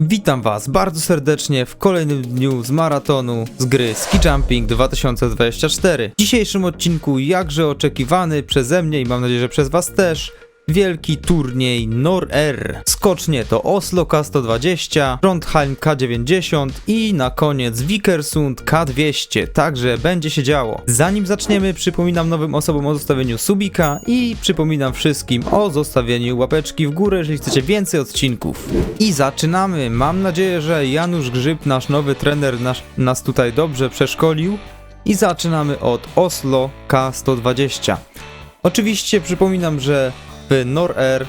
Witam Was bardzo serdecznie w kolejnym dniu z maratonu z gry Ski Jumping 2024. W dzisiejszym odcinku, jakże oczekiwany przeze mnie i mam nadzieję, że przez Was też, wielki turniej Nor-Air. Skocznie to Oslo K120, Trondheim K90 i na koniec Vikersund K200, także będzie się działo. Zanim zaczniemy, przypominam nowym osobom o zostawieniu subika i przypominam wszystkim o zostawieniu łapeczki w górę, jeżeli chcecie więcej odcinków. I zaczynamy. Mam nadzieję, że Janusz Grzyb, nasz nowy trener, nas tutaj dobrze przeszkolił. I zaczynamy od Oslo K120. Oczywiście przypominam, że w Nor-Air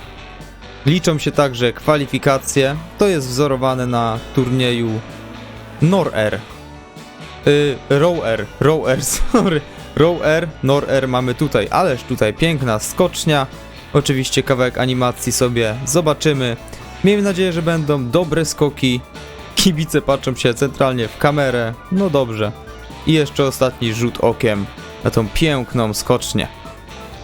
liczą się także kwalifikacje. To jest wzorowane na turnieju Nor-Air. Y, Row-Air, Row-Air, sorry. Row-Air, Nor-Air mamy tutaj, ależ tutaj piękna skocznia. Oczywiście kawałek animacji sobie zobaczymy. Miejmy nadzieję, że będą dobre skoki. Kibice patrzą się centralnie w kamerę. No dobrze. I jeszcze ostatni rzut okiem na tą piękną skocznię.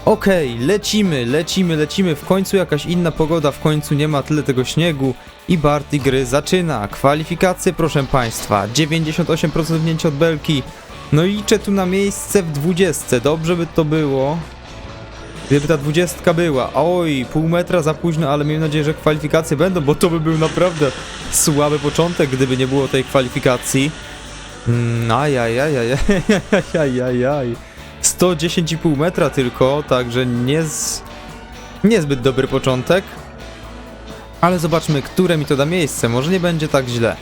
Okej, lecimy, lecimy, lecimy. W końcu jakaś inna pogoda, w końcu nie ma tyle tego śniegu. I Barty gry zaczyna. Kwalifikacje, proszę Państwa. 98% wnięcia od belki. No i liczę tu na miejsce w 20. Dobrze by to było. Gdyby ta 20 była. Oj, pół metra za późno, ale miejmy nadzieję, że kwalifikacje będą, bo to by był naprawdę słaby początek, gdyby nie było tej kwalifikacji. Mm, Ajajajajajajajajaj. 110,5 metra tylko, także nie z... niezbyt dobry początek. Ale zobaczmy, które mi to da miejsce. Może nie będzie tak źle.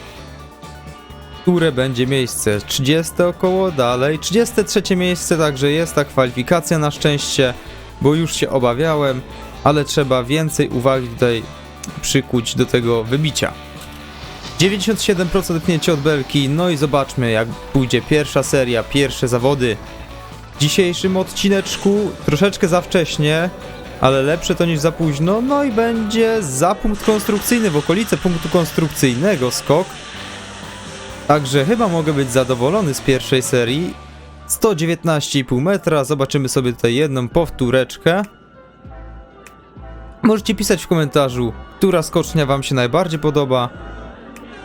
Które będzie miejsce? 30 około, dalej. 33 miejsce, także jest ta kwalifikacja na szczęście, bo już się obawiałem, ale trzeba więcej uwagi tutaj przykuć do tego wybicia. 97% pnięcie od belki, no i zobaczmy jak pójdzie pierwsza seria, pierwsze zawody. Dzisiejszym odcineczku troszeczkę za wcześnie, ale lepsze to niż za późno, no i będzie za punkt konstrukcyjny, w okolice punktu konstrukcyjnego skok. Także chyba mogę być zadowolony z pierwszej serii. 119,5 metra, zobaczymy sobie tutaj jedną powtóreczkę. Możecie pisać w komentarzu, która skocznia wam się najbardziej podoba.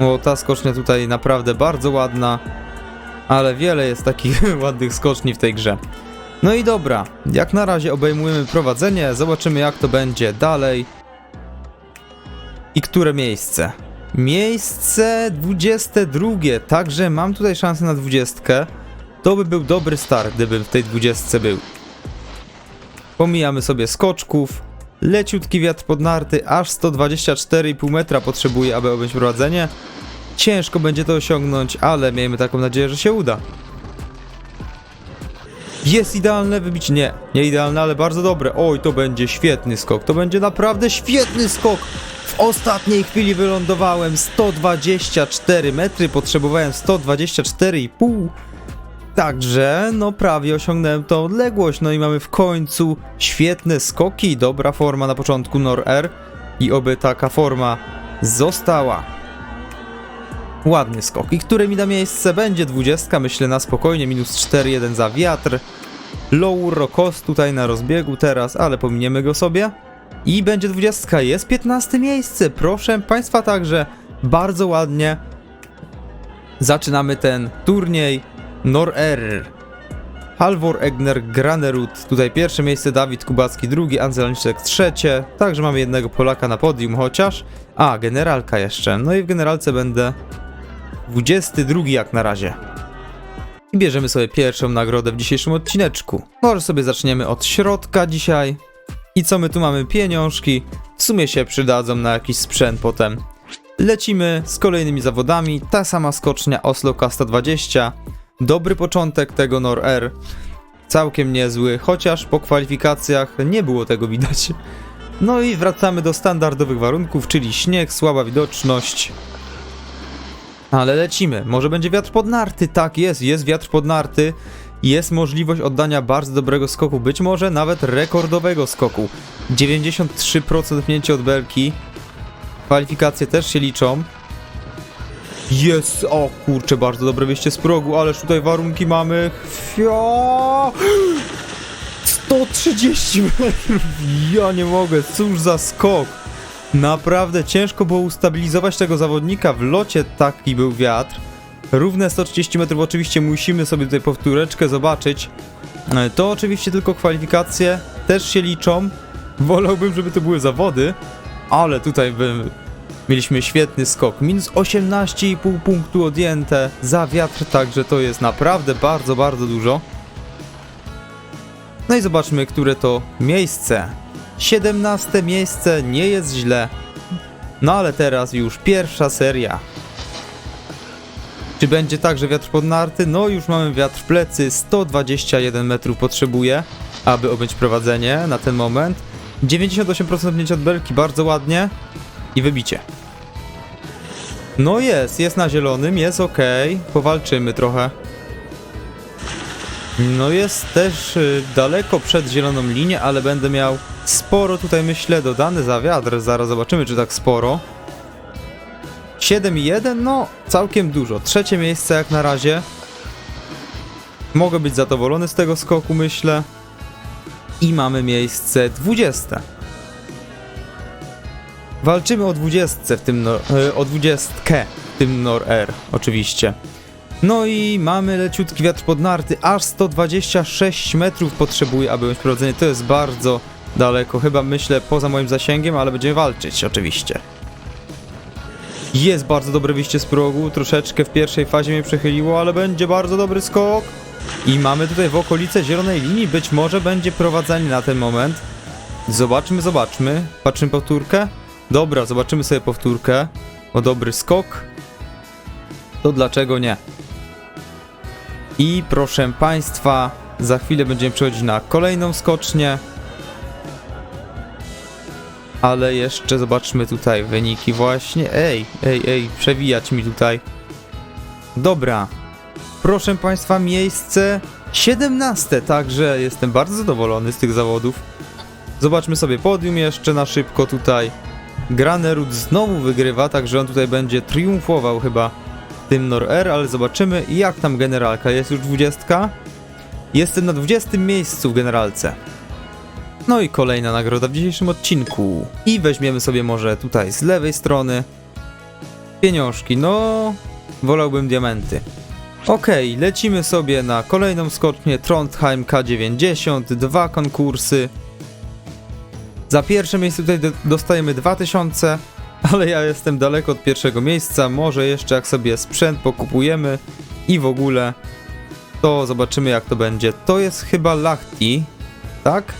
O, ta skocznia tutaj naprawdę bardzo ładna. Ale wiele jest takich ładnych skoczni w tej grze. No i dobra, jak na razie obejmujemy prowadzenie, zobaczymy jak to będzie dalej. I które miejsce? Miejsce 22, także mam tutaj szansę na 20. To by był dobry start, gdybym w tej 20 był. Pomijamy sobie skoczków. Leciutki wiatr pod narty, aż 124,5 metra potrzebuje, aby objąć prowadzenie. Ciężko będzie to osiągnąć, ale miejmy taką nadzieję, że się uda. Jest idealne wybicie? Nie, nie idealne, ale bardzo dobre. Oj, to będzie świetny skok. To będzie naprawdę świetny skok. W ostatniej chwili wylądowałem 124 metry, potrzebowałem 124,5. Także, no prawie osiągnąłem tą odległość. No i mamy w końcu świetne skoki. Dobra forma na początku Nor-Air. I oby taka forma została. Ładny skok. I który mi da miejsce? Będzie 20, myślę na spokojnie, minus 4-1 za wiatr. Low Rokos tutaj na rozbiegu teraz, ale pominiemy go sobie. I będzie 20, jest 15 miejsce, proszę Państwa także, bardzo ładnie. Zaczynamy ten turniej Nor-Air. Halvor Egner Granerud, tutaj pierwsze miejsce, Dawid Kubacki drugi, Anzelniczek trzecie, także mamy jednego Polaka na podium chociaż. A, generalka jeszcze, no i w generalce będę 22 jak na razie. I bierzemy sobie pierwszą nagrodę w dzisiejszym odcineczku. Może sobie zaczniemy od środka dzisiaj. I co my tu mamy? Pieniążki. W sumie się przydadzą na jakiś sprzęt potem. Lecimy z kolejnymi zawodami. Ta sama skocznia Oslo K120. Dobry początek tego Nor-Air. Całkiem niezły, chociaż po kwalifikacjach nie było tego widać. No i wracamy do standardowych warunków, czyli śnieg, słaba widoczność, ale lecimy. Może będzie wiatr pod narty. Tak, jest, jest wiatr pod narty. Jest możliwość oddania bardzo dobrego skoku, być może nawet rekordowego skoku. 93% pnięcie od belki. Kwalifikacje też się liczą. Jest! O kurczę, bardzo dobre wyjście z progu, ależ tutaj warunki mamy. Fio! 130 metrów! Ja nie mogę, cóż za skok! Naprawdę ciężko było ustabilizować tego zawodnika. W locie taki był wiatr. Równe 130 metrów, oczywiście musimy sobie tutaj powtóreczkę zobaczyć. E, To oczywiście tylko kwalifikacje, też się liczą. Wolałbym, żeby to były zawody, ale tutaj bym... mieliśmy świetny skok. Minus 18,5 punktu odjęte za wiatr, także to jest naprawdę bardzo, bardzo dużo. No i zobaczmy, które to miejsce. 17 miejsce nie jest źle. No ale teraz już pierwsza seria. Czy będzie tak, że wiatr pod narty? No już mamy wiatr w plecy, 121 metrów potrzebuje, aby objąć prowadzenie na ten moment. 98% pnięcia od belki, bardzo ładnie. I wybicie. No jest, jest na zielonym, jest ok. Powalczymy trochę. No jest też y, daleko przed zieloną linię, ale będę miał sporo tutaj myślę dodane za wiatr. Zaraz zobaczymy czy tak sporo. 7,1 no całkiem dużo. Trzecie miejsce jak na razie. Mogę być zadowolony z tego skoku myślę. I mamy miejsce 20. Walczymy o 20 w tym nor, y, o 20 w tym Nor R oczywiście. No i mamy leciutki wiatr pod narty, aż 126 metrów potrzebuje, aby być prowadzenie. To jest bardzo daleko, chyba myślę poza moim zasięgiem, ale będziemy walczyć oczywiście. Jest bardzo dobre wyjście z progu, troszeczkę w pierwszej fazie mnie przechyliło, ale będzie bardzo dobry skok. I mamy tutaj w okolice zielonej linii, być może będzie prowadzenie na ten moment. Zobaczmy, zobaczmy. Patrzymy powtórkę. Dobra, zobaczymy sobie powtórkę. O dobry skok. To dlaczego nie? I proszę Państwa, za chwilę będziemy przechodzić na kolejną skocznię. Ale jeszcze zobaczmy tutaj wyniki właśnie. Ej, ej, ej, przewijać mi tutaj. Dobra. Proszę Państwa, miejsce 17, także jestem bardzo zadowolony z tych zawodów. Zobaczmy sobie podium jeszcze na szybko tutaj. Granerud znowu wygrywa, także on tutaj będzie triumfował chyba tym Nor R, ale zobaczymy jak tam generalka. Jest już 20. Jestem na 20 miejscu w generalce. No i kolejna nagroda w dzisiejszym odcinku. I weźmiemy sobie może tutaj z lewej strony pieniążki. No, wolałbym diamenty. Okej, lecimy sobie na kolejną skocznię Trondheim K90, dwa konkursy. Za pierwsze miejsce tutaj do- dostajemy 2000, ale ja jestem daleko od pierwszego miejsca. Może jeszcze jak sobie sprzęt pokupujemy i w ogóle, to zobaczymy jak to będzie. To jest chyba Lahti, tak?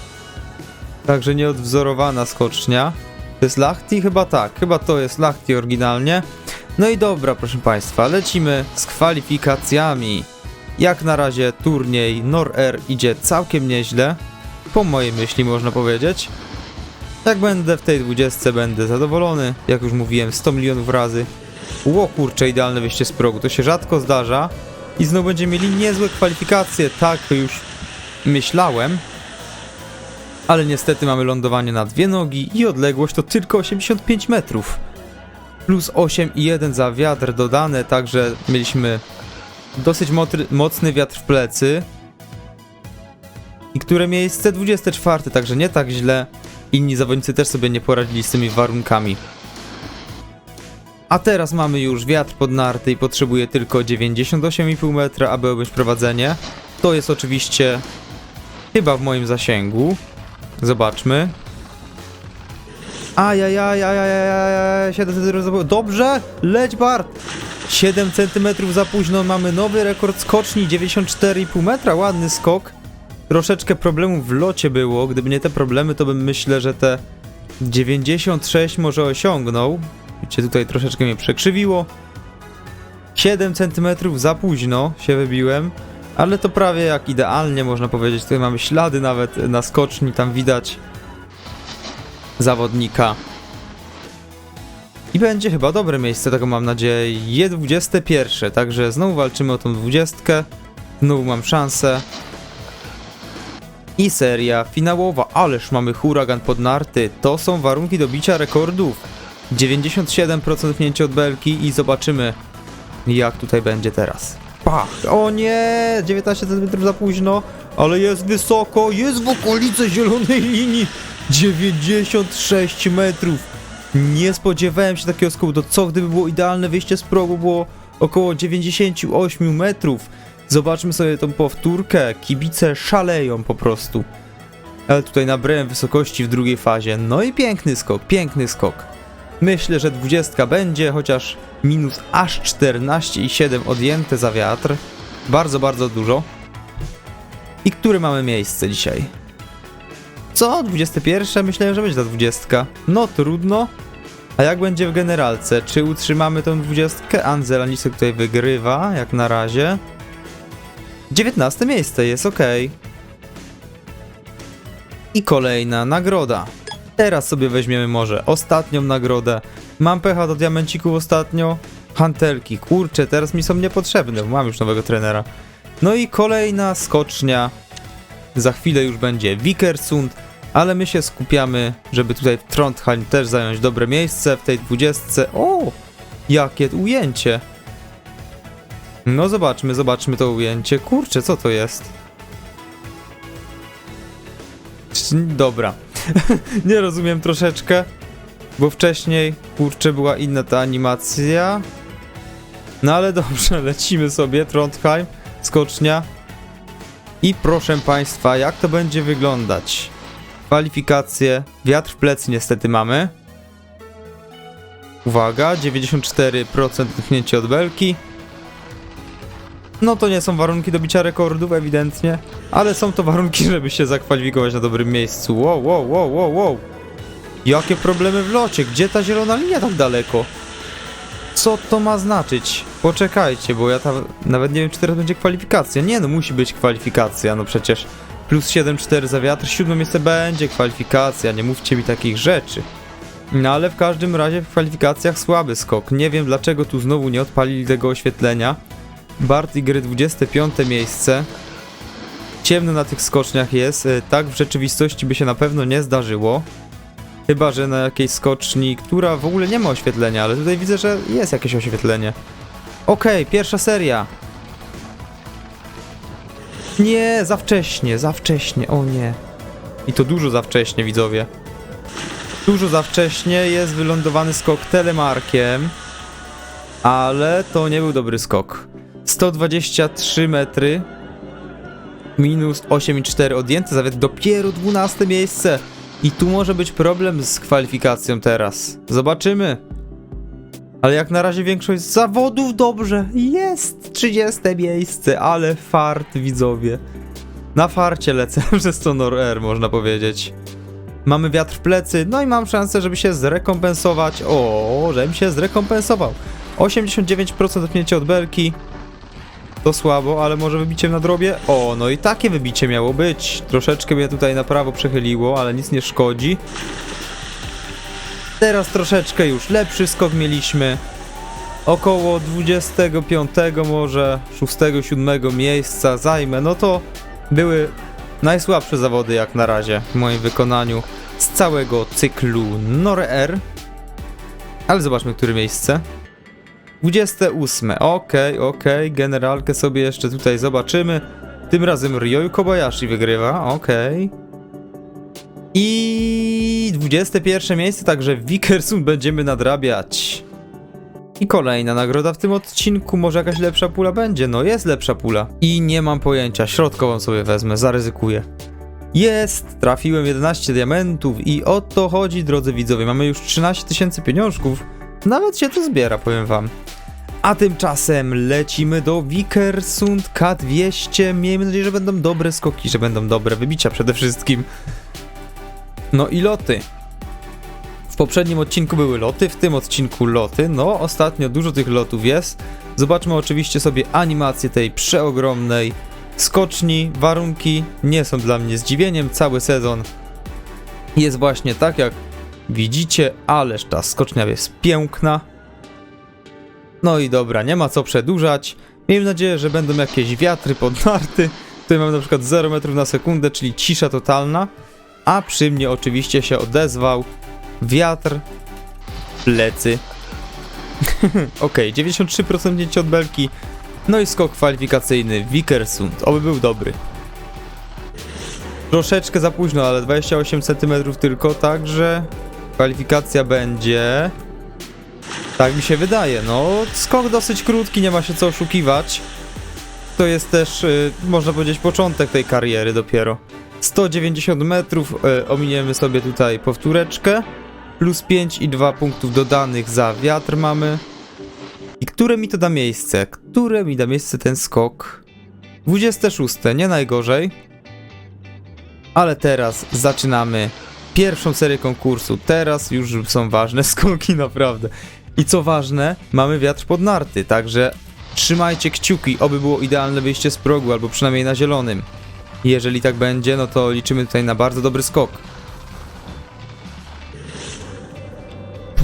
Także nieodwzorowana skocznia. To jest Lahti? Chyba tak. Chyba to jest Lahti oryginalnie. No i dobra, proszę Państwa, lecimy z kwalifikacjami. Jak na razie turniej Nor-Air idzie całkiem nieźle. Po mojej myśli można powiedzieć. Jak będę w tej 20 będę zadowolony. Jak już mówiłem 100 milionów razy. Ło kurcze, idealne wyjście z progu. To się rzadko zdarza. I znowu będziemy mieli niezłe kwalifikacje. Tak już myślałem. Ale niestety mamy lądowanie na dwie nogi i odległość to tylko 85 metrów. Plus 8,1 za wiatr dodane, także mieliśmy dosyć motry, mocny wiatr w plecy. I które miejsce? 24, także nie tak źle. Inni zawodnicy też sobie nie poradzili z tymi warunkami. A teraz mamy już wiatr pod narty i potrzebuje tylko 98,5 metra, aby objąć prowadzenie. To jest oczywiście chyba w moim zasięgu. Zobaczmy. Ajajaj, ajajaj, 7 cm za późno. Dobrze, leć Bart! 7 cm za późno, mamy nowy rekord skoczni, 94,5 metra, ładny skok. Troszeczkę problemów w locie było, gdyby nie te problemy, to bym myślę, że te 96 może osiągnął. Widzicie, tutaj troszeczkę mnie przekrzywiło. 7 cm za późno się wybiłem, ale to prawie jak idealnie można powiedzieć. Tutaj mamy ślady nawet na skoczni, tam widać zawodnika. I będzie chyba dobre miejsce, tego mam nadzieję. Je 21, także znowu walczymy o tą 20. Znowu mam szansę. I seria finałowa. Ależ mamy huragan pod narty. To są warunki do bicia rekordów. 97% pnięcia od belki i zobaczymy jak tutaj będzie teraz. Pach! O nie! 19 cm za późno, ale jest wysoko, jest w okolicy zielonej linii. 96 metrów. Nie spodziewałem się takiego skoku, to co gdyby było idealne wyjście z progu, było około 98 metrów. Zobaczmy sobie tą powtórkę, kibice szaleją po prostu. Ale tutaj nabrałem wysokości w drugiej fazie, no i piękny skok, piękny skok. Myślę, że 20 będzie, chociaż minus aż 14,7 odjęte za wiatr. Bardzo, bardzo dużo. I które mamy miejsce dzisiaj? Co? 21? Myślałem, że będzie ta 20. No trudno. A jak będzie w generalce? Czy utrzymamy tą 20? Anzel Lisek tutaj wygrywa, jak na razie. 19 miejsce jest ok. I kolejna nagroda. Teraz sobie weźmiemy może ostatnią nagrodę. Mam pecha do diamencików ostatnio. Hantelki, kurczę, teraz mi są niepotrzebne, bo mam już nowego trenera. No i kolejna skocznia. Za chwilę już będzie Vikersund, ale my się skupiamy, żeby tutaj w Trondheim też zająć dobre miejsce w tej dwudziestce. O! Jakie ujęcie! No zobaczmy, zobaczmy to ujęcie. Kurczę, co to jest? Dobra. Nie rozumiem troszeczkę, bo wcześniej, kurczę, była inna ta animacja. No ale dobrze, lecimy sobie, Trondheim, skocznia. I proszę Państwa, jak to będzie wyglądać? Kwalifikacje, wiatr w plecy niestety mamy. Uwaga, 94% dotknięcie od belki. No to nie są warunki do bicia rekordów, ewidentnie, ale są to warunki, żeby się zakwalifikować na dobrym miejscu. Wow, wow, wow, wow, wow. Jakie problemy w locie? Gdzie ta zielona linia tak daleko? Co to ma znaczyć? Poczekajcie, bo ja nawet nie wiem, czy teraz będzie kwalifikacja. Nie no, musi być kwalifikacja, no przecież. Plus 7-4 za wiatr, siódme miejsce będzie kwalifikacja, nie mówcie mi takich rzeczy. No ale w każdym razie w kwalifikacjach słaby skok. Nie wiem dlaczego tu znowu nie odpalili tego oświetlenia. Bart i gry 25 miejsce. Ciemno na tych skoczniach jest. e, Tak w rzeczywistości by się na pewno nie zdarzyło. Chyba, że na jakiejś skoczni, która w ogóle nie ma oświetlenia, ale tutaj widzę, że jest jakieś oświetlenie. Okej, pierwsza seria. Nie, za wcześnie, za wcześnie, o nie. I to dużo za wcześnie, widzowie. Dużo za wcześnie jest wylądowany skok telemarkiem, ale to nie był dobry skok. 123 metry, minus 8,4 odjęte za wiatr, dopiero 12 miejsce. I tu może być problem z kwalifikacją teraz. Zobaczymy. Ale jak na razie większość zawodów dobrze. Jest 30 miejsce, ale fart widzowie. Na farcie lecę przez to Nor-Air, można powiedzieć. Mamy wiatr w plecy, no i mam szansę, żeby się zrekompensować. O, żebym się zrekompensował. 89% dotknięcie od belki. To słabo, ale może wybicie na drobie? O, no i takie wybicie miało być. Troszeczkę mnie tutaj na prawo przechyliło, ale nic nie szkodzi. Teraz troszeczkę już lepszy skok mieliśmy. Około 25 może 6-7 miejsca zajmę. No to były najsłabsze zawody jak na razie w moim wykonaniu z całego cyklu Nor-Air. Ale zobaczmy, które miejsce. 28. Okej, okej. Generalkę sobie jeszcze tutaj zobaczymy. Tym razem Ryoyu Kobayashi wygrywa. Okej. I 21 miejsce, także Wikersund będziemy nadrabiać. I kolejna nagroda w tym odcinku. Może jakaś lepsza pula będzie? No jest lepsza pula. I nie mam pojęcia. Środkową sobie wezmę, zaryzykuję. Jest! Trafiłem 11 diamentów i o to chodzi, drodzy widzowie. Mamy już 13 tysięcy pieniążków. Nawet się to zbiera, powiem wam. A tymczasem lecimy do Vikersund K200. Miejmy nadzieję, że będą dobre skoki, że będą dobre wybicia przede wszystkim. No i loty. W poprzednim odcinku były loty, w tym odcinku loty. No, ostatnio dużo tych lotów jest. Zobaczmy oczywiście sobie animację tej przeogromnej skoczni. Warunki nie są dla mnie zdziwieniem. Cały sezon jest właśnie tak, jak widzicie, ależ ta skocznia jest piękna. No i dobra, nie ma co przedłużać. Miejmy nadzieję, że będą jakieś wiatry pod narty. Tutaj mamy na przykład 0 metrów na sekundę, czyli cisza totalna. A przy mnie oczywiście się odezwał wiatr plecy. ok, 93% mnięcie od belki. No i skok kwalifikacyjny Vikersund. Oby był dobry. Troszeczkę za późno, ale 28 cm tylko, także Kwalifikacja będzie... Tak mi się wydaje, no skok dosyć krótki, nie ma się co oszukiwać. To jest też, y, można powiedzieć, początek tej kariery dopiero. 190 metrów, y, ominiemy sobie tutaj powtóreczkę. Plus 5 i 2 punktów dodanych za wiatr mamy. I które mi to da miejsce? Które mi da miejsce ten skok? 26, nie najgorzej. Ale teraz zaczynamy pierwszą serię konkursu. Teraz już są ważne skoki, naprawdę. I co ważne, mamy wiatr pod narty, także trzymajcie kciuki, oby było idealne wyjście z progu, albo przynajmniej na zielonym. Jeżeli tak będzie, no to liczymy tutaj na bardzo dobry skok.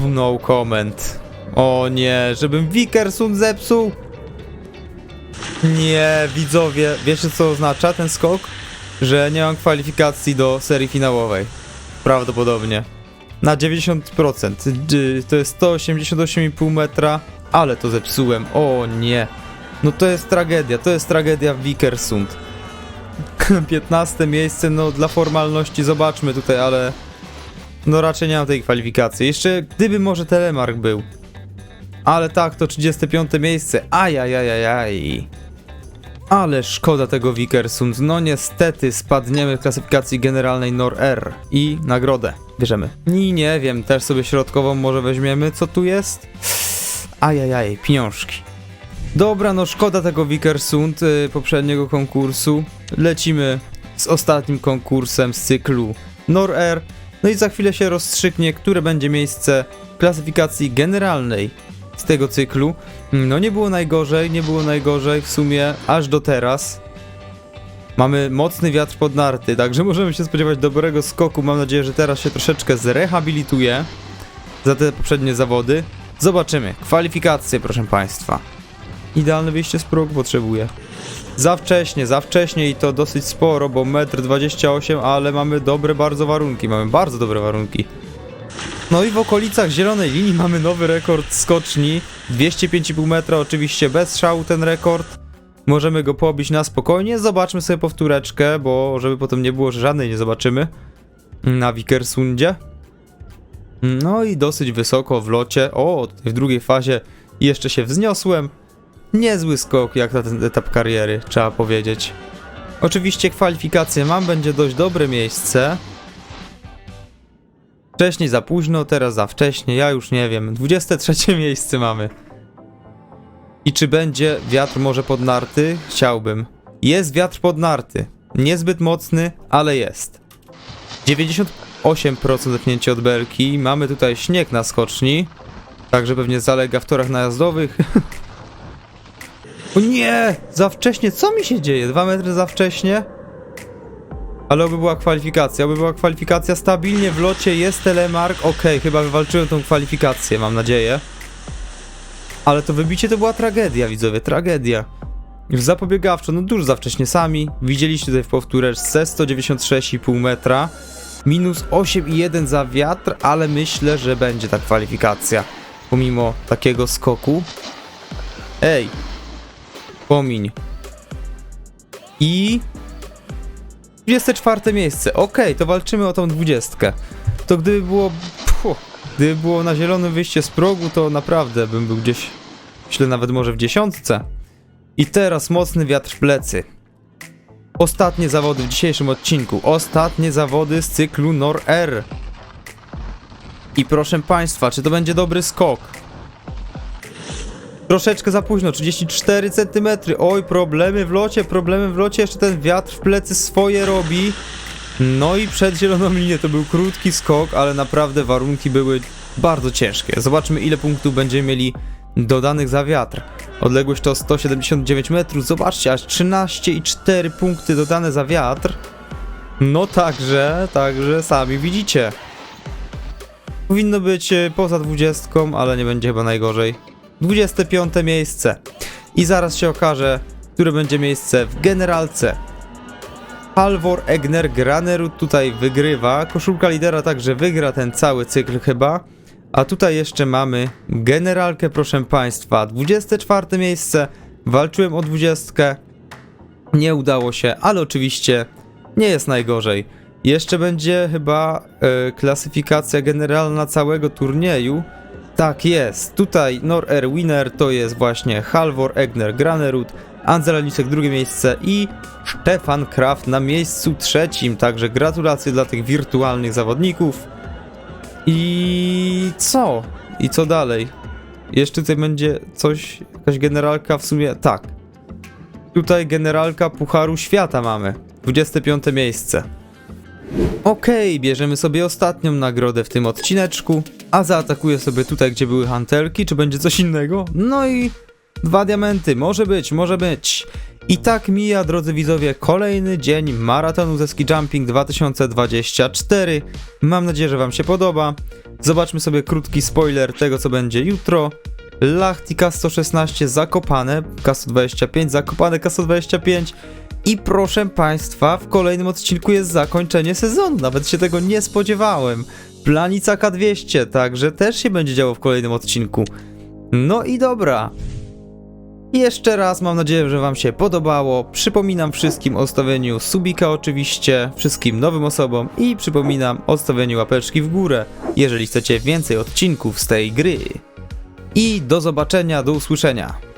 No comment. O nie, żebym Wickersund zepsuł. Nie, widzowie, wiecie co oznacza ten skok? Że nie mam kwalifikacji do serii finałowej. Prawdopodobnie. Na 90%. D- To jest 188,5 metra, ale to zepsułem. O nie. No to jest tragedia, to jest tragedia w Wickersund. 15 miejsce, no dla formalności zobaczmy tutaj, ale no raczej nie mam tej kwalifikacji. Jeszcze gdyby może Telemark był. Ale tak, to 35 miejsce. Ajajajajaj. Ale szkoda tego Wickersund. No niestety spadniemy w klasyfikacji generalnej NOR-R. I nagrodę bierzemy. I nie wiem, też sobie środkową może weźmiemy. Co tu jest? Ajajaj, pieniążki. Dobra, no szkoda tego Wickersund y, poprzedniego konkursu. Lecimy z ostatnim konkursem z cyklu NOR-R. No i za chwilę się rozstrzygnie, które będzie miejsce klasyfikacji generalnej z tego cyklu. No nie było najgorzej, nie było najgorzej w sumie aż do teraz. Mamy mocny wiatr pod narty, także możemy się spodziewać dobrego skoku. Mam nadzieję, że teraz się troszeczkę zrehabilituje za te poprzednie zawody. Zobaczymy. Kwalifikacje, proszę Państwa. Idealne wyjście z progu potrzebuję. Za wcześnie, za wcześnie i to dosyć sporo, bo 1,28 m, ale mamy dobre bardzo warunki. Mamy bardzo dobre warunki. No i w okolicach zielonej linii mamy nowy rekord skoczni. 205,5 metra, oczywiście bez szału ten rekord. Możemy go pobić na spokojnie. Zobaczmy sobie powtóreczkę, bo żeby potem nie było, że żadnej nie zobaczymy. Na Wickersundzie. No i dosyć wysoko w locie. O, w drugiej fazie jeszcze się wzniosłem. Niezły skok jak na ten etap kariery, trzeba powiedzieć. Oczywiście kwalifikacje mam, będzie dość dobre miejsce. Wcześniej za późno, teraz za wcześnie, ja już nie wiem. 23 miejsce mamy. I czy będzie wiatr może pod narty? Chciałbym. Jest wiatr pod narty. Niezbyt mocny, ale jest. 98% zepchnięcie od belki. Mamy tutaj śnieg na skoczni. Także pewnie zalega w torach najazdowych. o nie! Za wcześnie, co mi się dzieje? Dwa metry za wcześnie? Ale oby była kwalifikacja, oby była kwalifikacja stabilnie w locie, jest telemark, okej, chyba wywalczyłem tą kwalifikację, mam nadzieję. Ale to wybicie to była tragedia, widzowie, tragedia. Już zapobiegawczo, no dużo za wcześnie sami, widzieliście tutaj w powtóreczce 196,5 metra, minus 8,1 za wiatr, ale myślę, że będzie ta kwalifikacja, pomimo takiego skoku. Ej, pomiń. I 24 miejsce. Okej, to walczymy o tą 20. To gdyby było. Puh, gdyby było na zielonym wyjście z progu, to naprawdę bym był gdzieś. Myślę nawet może w dziesiątce. I teraz mocny wiatr w plecy. Ostatnie zawody w dzisiejszym odcinku. Ostatnie zawody z cyklu NOR-R. I proszę Państwa, czy to będzie dobry skok? Troszeczkę za późno, 34 cm. Oj, problemy w locie, problemy w locie. Jeszcze ten wiatr w plecy swoje robi. No i przed zieloną linię to był krótki skok, ale naprawdę warunki były bardzo ciężkie. Zobaczmy ile punktów będziemy mieli dodanych za wiatr. Odległość to 179 metrów. Zobaczcie, aż 13,4 punkty dodane za wiatr. No także, także sami widzicie. Powinno być e, poza 20, ale nie będzie chyba najgorzej. 25 miejsce. I zaraz się okaże, które będzie miejsce w generalce. Halvor Egner Granerud tutaj wygrywa. Koszulka lidera także wygra ten cały cykl chyba. A tutaj jeszcze mamy generalkę, proszę Państwa. 24 miejsce. Walczyłem o 20. Nie udało się, ale oczywiście nie jest najgorzej. Jeszcze będzie chyba e, klasyfikacja generalna całego turnieju. Tak jest, tutaj Nor-Air Winner to jest właśnie Halvor Egner Granerud, Angela Lisek drugie miejsce i Stefan Kraft na miejscu trzecim, także gratulacje dla tych wirtualnych zawodników. I co? I co dalej? Jeszcze tutaj będzie coś, jakaś generalka w sumie, tak. Tutaj generalka Pucharu Świata mamy, 25 miejsce. Okej, bierzemy sobie ostatnią nagrodę w tym odcineczku, a zaatakuję sobie tutaj, gdzie były hantelki, czy będzie coś innego? No i dwa diamenty, może być, może być. I tak mija, drodzy widzowie, kolejny dzień maratonu ze ski jumping 2024. Mam nadzieję, że wam się podoba. Zobaczmy sobie krótki spoiler tego, co będzie jutro. Lachti K116 zakopane, K125 zakopane, K125 i proszę Państwa, w kolejnym odcinku jest zakończenie sezonu. Nawet się tego nie spodziewałem. Planica K200, także też się będzie działo w kolejnym odcinku. No i dobra. Jeszcze raz mam nadzieję, że Wam się podobało. Przypominam wszystkim o stawieniu subika oczywiście, wszystkim nowym osobom i przypominam o stawieniu łapeczki w górę, jeżeli chcecie więcej odcinków z tej gry. I do zobaczenia, do usłyszenia.